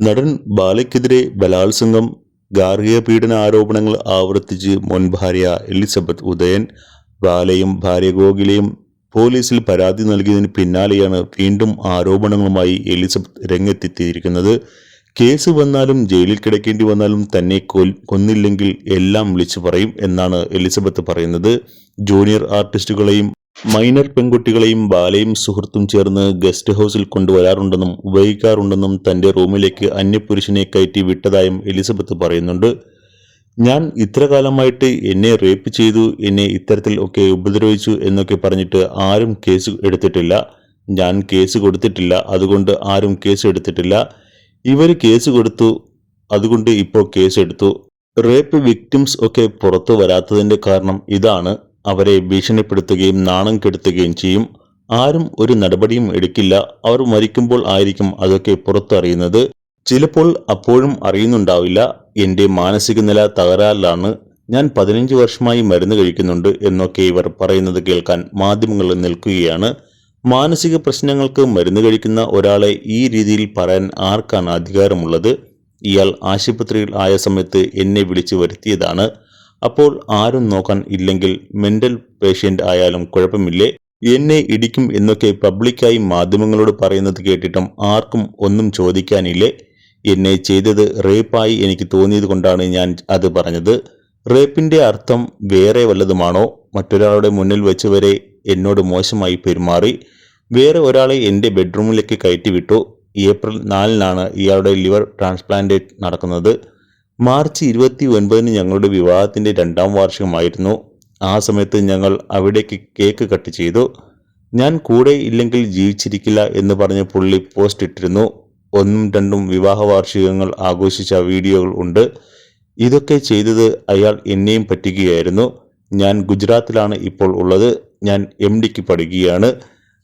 നടൻ ബാലയ്ക്കെതിരെ ബലാത്സംഗം ഗാർഹിക പീഡന ആരോപണങ്ങൾ ആവർത്തിച്ച് മുൻ ഭാര്യ എലിസബത്ത് ഉദയൻ ബാലയും ഭാര്യ ഗോകുലയും പോലീസിൽ പരാതി നൽകിയതിന് പിന്നാലെയാണ് വീണ്ടും ആരോപണങ്ങളുമായി എലിസബത്ത് രംഗത്തെത്തിയിരിക്കുന്നത്. കേസ് വന്നാലും ജയിലിൽ കിടക്കേണ്ടി വന്നാലും തന്നെ കൊൽ- കൊന്നില്ലെങ്കിൽ എല്ലാം വിളിച്ചു പറയും എന്നാണ് എലിസബത്ത് പറയുന്നത്. ജൂനിയർ ആർട്ടിസ്റ്റുകളെയും മൈനർ പെൺകുട്ടികളെയും ബാലയും സുഹൃത്തും ചേർന്ന് ഗസ്റ്റ് ഹൗസിൽ കൊണ്ടുവരാറുണ്ടെന്നും ഉപയോഗിക്കാറുണ്ടെന്നും തന്റെ റൂമിലേക്ക് അന്യപുരുഷനെ കയറ്റി വിട്ടതായും എലിസബത്ത് പറയുന്നുണ്ട്. ഞാൻ ഇത്ര കാലമായിട്ട് എന്നെ റേപ്പ് ചെയ്തു എന്നെ ഇത്തരത്തിൽ ഒക്കെ ഉപദ്രവിച്ചു എന്നൊക്കെ പറഞ്ഞിട്ട് ആരും കേസ് എടുത്തിട്ടില്ല. ഞാൻ കേസ് കൊടുത്തിട്ടില്ല അതുകൊണ്ട് ആരും കേസ് എടുത്തിട്ടില്ല. ഇവർ കേസ് കൊടുത്തു അതുകൊണ്ട് ഇപ്പോൾ കേസ് എടുത്തു. റേപ്പ് വിക്ടിംസ് ഒക്കെ പുറത്തു വരാത്തതിന്റെ കാരണം ഇതാണ്. അവരെ ഭീഷണിപ്പെടുത്തുകയും നാണം കെടുത്തുകയും ചെയ്യും. ആരും ഒരു നടപടിയും എടുക്കില്ല. അവർ മരിക്കുമ്പോൾ ആയിരിക്കും അതൊക്കെ പുറത്തറിയുന്നത്. ചിലപ്പോൾ അപ്പോഴും അറിയുന്നുണ്ടാവില്ല. എന്റെ മാനസിക നില തകരാറിലാണ്. ഞാൻ പതിനഞ്ച് വർഷമായി മരുന്ന് കഴിക്കുന്നുണ്ട് എന്നൊക്കെ ഇവർ പറയുന്നത് കേൾക്കാൻ മാധ്യമങ്ങൾ നിൽക്കുകയാണ്. മാനസിക പ്രശ്നങ്ങൾക്ക് മരുന്ന് കഴിക്കുന്ന ഒരാളെ ഈ രീതിയിൽ പറയാൻ ആർക്കാണ് അധികാരമുള്ളത്? ഇയാൾ ആശുപത്രിയിൽ ആയ സമയത്ത് എന്നെ വിളിച്ചു വരുത്തിയതാണ്. അപ്പോൾ ആരും നോക്കാൻ ഇല്ലെങ്കിൽ മെന്റൽ പേഷ്യന്റ് ആയാലും കുഴപ്പമില്ലേ? എന്നെ ഇടിക്കും എന്നൊക്കെ പബ്ലിക്കായി മാധ്യമങ്ങളോട് പറയുന്നത് കേട്ടിട്ടും ആർക്കും ഒന്നും ചോദിക്കാനില്ലേ? എന്നെ ചെയ്തത് റേപ്പായി എനിക്ക് തോന്നിയത് കൊണ്ടാണ് ഞാൻ അത് പറഞ്ഞത്. റേപ്പിന്റെ അർത്ഥം വേറെ വല്ലതുമാണോ? മറ്റൊരാളുടെ മുന്നിൽ വെച്ച് വരെ എന്നോട് മോശമായി പെരുമാറി. വേറെ ഒരാളെ എന്റെ ബെഡ്റൂമിലേക്ക് കയറ്റിവിട്ടു. ഏപ്രിൽ നാലിനാണ് ഇയാളുടെ ലിവർ ട്രാൻസ്പ്ലാന്റേറ്റ് നടക്കുന്നത്. മാർച്ച് ഇരുപത്തി ഒൻപതിന് ഞങ്ങളുടെ വിവാഹത്തിന്റെ രണ്ടാം വാർഷികമായിരുന്നു. ആ സമയത്ത് ഞങ്ങൾ അവിടേക്ക് കേക്ക് കട്ട് ചെയ്തു. ഞാൻ കൂടെ ഇല്ലെങ്കിൽ ജീവിച്ചിരിക്കില്ല എന്ന് പറഞ്ഞ് പുള്ളി പോസ്റ്റ് ഇട്ടിരുന്നു. ഒന്നും രണ്ടും വിവാഹ വാർഷികങ്ങൾ ആഘോഷിച്ച വീഡിയോകൾ ഉണ്ട്. ഇതൊക്കെ ചെയ്തത് അയാൾ എന്നെയും പറ്റിക്കുകയായിരുന്നു. ഞാൻ ഗുജറാത്തിലാണ് ഇപ്പോൾ ഉള്ളത്. ഞാൻ എം ഡിക്ക് പഠിക്കുകയാണ്.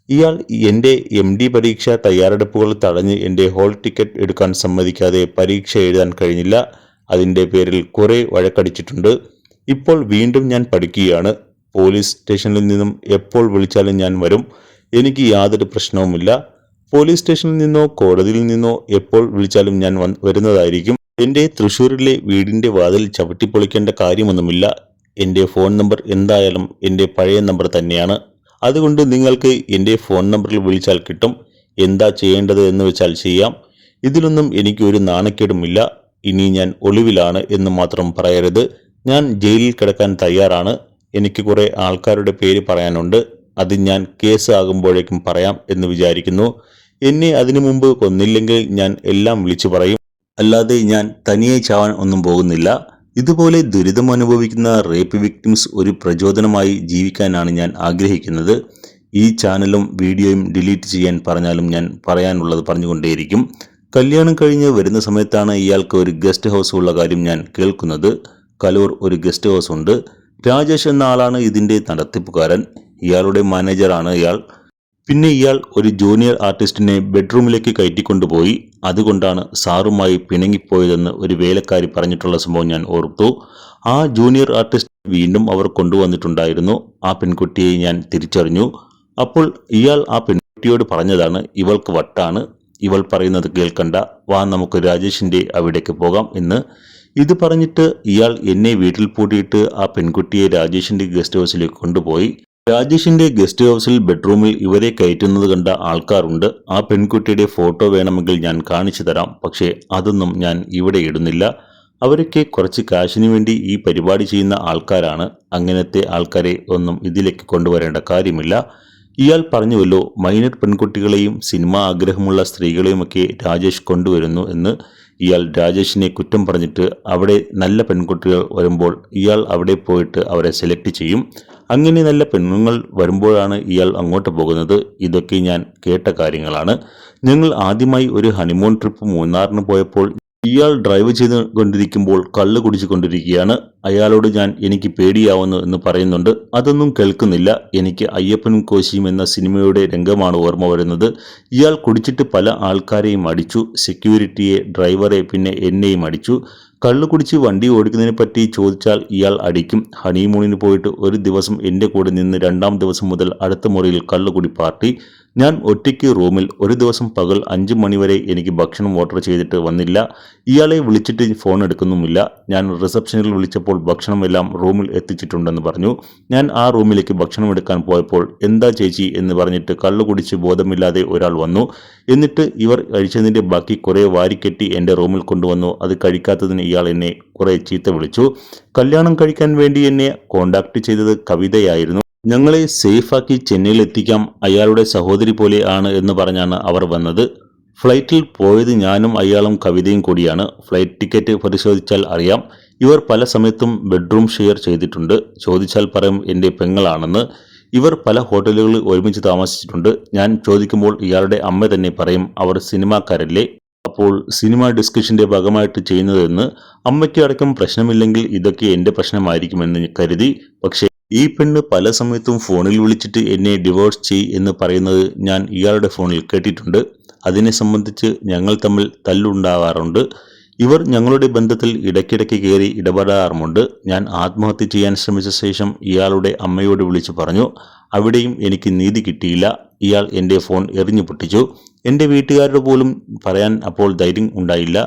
ഇയാൾ എന്റെ എം ഡി പരീക്ഷ തയ്യാറെടുപ്പുകൾ തടഞ്ഞ് എന്റെ ഹോൾ ടിക്കറ്റ് എടുക്കാൻ സമ്മതിക്കാതെ പരീക്ഷ എഴുതാൻ കഴിഞ്ഞില്ല. അതിന്റെ പേരിൽ കുറേ വഴക്കടിച്ചിട്ടുണ്ട്. ഇപ്പോൾ വീണ്ടും ഞാൻ പഠിക്കുകയാണ്. പോലീസ് സ്റ്റേഷനിൽ നിന്നും എപ്പോൾ വിളിച്ചാലും ഞാൻ വരും. എനിക്ക് യാതൊരു പ്രശ്നവുമില്ല. പോലീസ് സ്റ്റേഷനിൽ നിന്നോ കോടതിയിൽ നിന്നോ എപ്പോൾ വിളിച്ചാലും ഞാൻ വരുന്നതായിരിക്കും. എന്റെ തൃശ്ശൂരിലെ വീടിന്റെ വാതിൽ ചവിട്ടിപ്പൊളിക്കേണ്ട കാര്യമൊന്നുമില്ല. എന്റെ ഫോൺ നമ്പർ എന്തായാലും എന്റെ പഴയ നമ്പർ തന്നെയാണ്. അതുകൊണ്ട് നിങ്ങൾക്ക് എന്റെ ഫോൺ നമ്പറിൽ വിളിച്ചാൽ കിട്ടും. എന്താ ചെയ്യേണ്ടത് എന്ന് വെച്ചാൽ ചെയ്യാം. ഇതിലൊന്നും എനിക്ക് ഒരു നാണക്കേടുമില്ല. ഇനി ഞാൻ ഒളിവിലാണ് എന്ന് മാത്രം പറയരുത്. ഞാൻ ജയിലിൽ കിടക്കാൻ തയ്യാറാണ്. എനിക്ക് കുറേ ആൾക്കാരുടെ പേര് പറയാനുണ്ട്. അത് ഞാൻ കേസ് ആകുമ്പോഴേക്കും പറയാം എന്ന് വിചാരിക്കുന്നു. എന്നെ അതിനു മുമ്പ് കൊന്നില്ലെങ്കിൽ ഞാൻ എല്ലാം വിളിച്ചു പറയും. അല്ലാതെ ഞാൻ തനിയെ ചാവാൻ ഒന്നും പോകുന്നില്ല. ഇതുപോലെ ദുരിതം അനുഭവിക്കുന്ന റേപ്പ് വിക്ടിംസ് ഒരു പ്രചോദനമായി ജീവിക്കാനാണ് ഞാൻ ആഗ്രഹിക്കുന്നത്. ഈ ചാനലും വീഡിയോയും ഡിലീറ്റ് ചെയ്യാൻ പറഞ്ഞാലും ഞാൻ പറയാനുള്ളത് പറഞ്ഞുകൊണ്ടേയിരിക്കും. കല്യാണം കഴിഞ്ഞ് വരുന്ന സമയത്താണ് ഇയാൾക്ക് ഒരു ഗസ്റ്റ് ഹൗസ് ഉള്ള കാര്യം ഞാൻ കേൾക്കുന്നത്. കലൂർ ഒരു ഗസ്റ്റ് ഹൗസ് ഉണ്ട്. രാജേഷ് എന്ന ആളാണ് ഇതിന്റെ നടത്തിപ്പുകാരൻ. ഇയാളുടെ മാനേജറാണ് ഇയാൾ. പിന്നെ ഇയാൾ ഒരു ജൂനിയർ ആർട്ടിസ്റ്റിനെ ബെഡ്റൂമിലേക്ക് കയറ്റിക്കൊണ്ടുപോയി. അതുകൊണ്ടാണ് സാറുമായി പിണങ്ങിപ്പോയതെന്ന് ഒരു വേലക്കാരി പറഞ്ഞിട്ടുള്ള സംഭവം ഞാൻ ഓർത്തു. ആ ജൂനിയർ ആർട്ടിസ്റ്റ് വീണ്ടും അവർ കൊണ്ടുവന്നിട്ടുണ്ടായിരുന്നു. ആ പെൺകുട്ടിയെ ഞാൻ തിരിച്ചറിഞ്ഞു. അപ്പോൾ ഇയാൾ ആ പെൺകുട്ടിയോട് പറഞ്ഞതാണ് ഇവൾക്ക് വട്ടാണ്. ഇവൾ പറയുന്നത് കേൾക്കണ്ട. വാ നമുക്ക് രാജേഷിന്റെ അവിടേക്ക് പോകാം എന്ന്. ഇത് പറഞ്ഞിട്ട് ഇയാൾ എന്നെ വീട്ടിൽ പൂട്ടിയിട്ട് ആ പെൺകുട്ടിയെ രാജേഷിന്റെ ഗസ്റ്റ് ഹൗസിലേക്ക് കൊണ്ടുപോയി. രാജേഷിന്റെ ഗസ്റ്റ് ഹൗസിൽ ബെഡ്റൂമിൽ ഇവരെ കയറ്റുന്നത് കണ്ട ആൾക്കാരുണ്ട്. ആ പെൺകുട്ടിയുടെ ഫോട്ടോ വേണമെങ്കിൽ ഞാൻ കാണിച്ചു തരാം. പക്ഷേ അതൊന്നും ഞാൻ ഇവിടെ ഇടുന്നില്ല. അവരൊക്കെ കുറച്ച് കാശിനു വേണ്ടി ഈ പരിപാടി ചെയ്യുന്ന ആൾക്കാരാണ്. അങ്ങനത്തെ ആൾക്കാരെ ഒന്നും ഇതിലേക്ക് കൊണ്ടുവരേണ്ട കാര്യമില്ല. ഇയാൾ പറഞ്ഞുവല്ലോ മൈനർ പെൺകുട്ടികളെയും സിനിമ ആഗ്രഹമുള്ള സ്ത്രീകളെയുമൊക്കെ രാജേഷ് കൊണ്ടുവരുന്നു എന്ന് ഇയാൾ രാജേഷിനെ കുറ്റം പറഞ്ഞിട്ട് അവിടെ നല്ല പെൺകുട്ടികൾ വരുമ്പോൾ ഇയാൾ അവിടെ പോയിട്ട് അവരെ സെലക്ട് ചെയ്യും. അങ്ങനെ നല്ല പെണ്ണുങ്ങൾ വരുമ്പോഴാണ് ഇയാൾ അങ്ങോട്ട് പോകുന്നത്. ഇതൊക്കെ ഞാൻ കേട്ട കാര്യങ്ങളാണ്. ഞങ്ങൾ ആദ്യമായി ഒരു ഹണിമൂൺ ട്രിപ്പ് മൂന്നാറിന് പോയപ്പോൾ ഇയാൾ ഡ്രൈവ് ചെയ്ത് കൊണ്ടിരിക്കുമ്പോൾ കള്ള് കുടിച്ചുകൊണ്ടിരിക്കുകയാണ്. അയാളോട് ഞാൻ എനിക്ക് പേടിയാവുന്നു എന്ന് പറയുന്നുണ്ട്. അതൊന്നും കേൾക്കുന്നില്ല. എനിക്ക് അയ്യപ്പനും കോശിയും എന്ന സിനിമയുടെ രംഗമാണ് ഓർമ്മ വരുന്നത്. ഇയാൾ കുടിച്ചിട്ട് പല ആൾക്കാരെയും അടിച്ചു. സെക്യൂരിറ്റിയെ ഡ്രൈവറെ പിന്നെ എന്നെയും അടിച്ചു. കള്ളു കുടിച്ച് വണ്ടി ഓടിക്കുന്നതിനെ പറ്റി ചോദിച്ചാൽ ഇയാൾ അടിക്കും. ഹണിമൂണിന് പോയിട്ട് ഒരു ദിവസം എന്റെ കൂടെ നിന്ന് രണ്ടാം ദിവസം മുതൽ അടുത്ത മുറിയിൽ കള്ളുകുടി പാർട്ടി. ഞാൻ ഒറ്റയ്ക്ക് റൂമിൽ ഒരു ദിവസം പകൽ അഞ്ച് മണിവരെ എനിക്ക് ഭക്ഷണം ഓർഡർ ചെയ്തിട്ട് വന്നില്ല. ഇയാളെ വിളിച്ചിട്ട് ഫോൺ എടുക്കുന്നുമില്ല. ഞാൻ റിസപ്ഷനിൽ വിളിച്ചപ്പോൾ ഭക്ഷണമെല്ലാം റൂമിൽ എത്തിച്ചിട്ടുണ്ടെന്ന് പറഞ്ഞു. ഞാൻ ആ റൂമിലേക്ക് ഭക്ഷണം എടുക്കാൻ പോയപ്പോൾ എന്താ ചേച്ചി എന്ന് പറഞ്ഞിട്ട് കള്ളു കുടിച്ച് ബോധമില്ലാതെ ഒരാൾ വന്നു. എന്നിട്ട് ഇവർ കഴിച്ചതിന്റെ ബാക്കി കുറേ വാരിക്കെട്ടി എന്റെ റൂമിൽ കൊണ്ടുവന്നു. അത് കഴിക്കാത്തതിന് ഇയാൾ എന്നെ കുറേ ചീത്ത വിളിച്ചു. കല്യാണം കഴിക്കാൻ വേണ്ടി എന്നെ കോണ്ടാക്ട് ചെയ്തത് കവിതയായിരുന്നു. ഞങ്ങളെ സേഫാക്കി ചെന്നൈയിൽ എത്തിക്കാം അയാളുടെ സഹോദരി പോലെ ആണ് എന്ന് പറഞ്ഞാണ് അവർ വന്നത്. ഫ്ലൈറ്റിൽ പോയത് ഞാനും അയാളും കവിതയും കൂടിയാണ്. ഫ്ലൈറ്റ് ടിക്കറ്റ് പരിശോധിച്ചാൽ അറിയാം. ഇവർ പല സമയത്തും ബെഡ്റൂം ഷെയർ ചെയ്തിട്ടുണ്ട്. ചോദിച്ചാൽ പറയും എന്റെ പെങ്ങളാണെന്ന്. ഇവർ പല ഹോട്ടലുകളിൽ ഒരുമിച്ച് താമസിച്ചിട്ടുണ്ട്. ഞാൻ ചോദിക്കുമ്പോൾ ഇയാളുടെ അമ്മ തന്നെ പറയും അവർ സിനിമാക്കാരല്ലേ? അപ്പോൾ സിനിമ ഡിസ്കഷന്റെ ഭാഗമായിട്ട് ചെയ്യുന്നതെന്ന് അമ്മയ്ക്ക് അടക്കം പ്രശ്നമില്ലെങ്കിൽ ഇതൊക്കെ എന്റെ പ്രശ്നമായിരിക്കുമെന്ന് കരുതി. പക്ഷേ ഈ പെണ്ണ് പല സമയത്തും ഫോണിൽ വിളിച്ചിട്ട് എന്നെ ഡിവോഴ്സ് ചെയ് എന്ന് പറയുന്നത് ഞാൻ ഇയാളുടെ ഫോണിൽ കേട്ടിട്ടുണ്ട്. അതിനെ സംബന്ധിച്ച് ഞങ്ങൾ തമ്മിൽ തല്ലുണ്ടാവാറുണ്ട്. ഇവർ ഞങ്ങളുടെ ബന്ധത്തിൽ ഇടയ്ക്കിടയ്ക്ക് കയറി ഇടപെടാറുമുണ്ട്. ഞാൻ ആത്മഹത്യ ചെയ്യാൻ ശ്രമിച്ച ശേഷം ഇയാളുടെ അമ്മയോട് വിളിച്ചു പറഞ്ഞു അവിടെയും എനിക്ക് നീതി കിട്ടിയില്ല. ഇയാൾ എന്റെ ഫോൺ എറിഞ്ഞു പൊട്ടിച്ചു. എന്റെ വീട്ടുകാരുടെ പോലും പറയാൻ അപ്പോൾ ധൈര്യം ഉണ്ടായില്ല.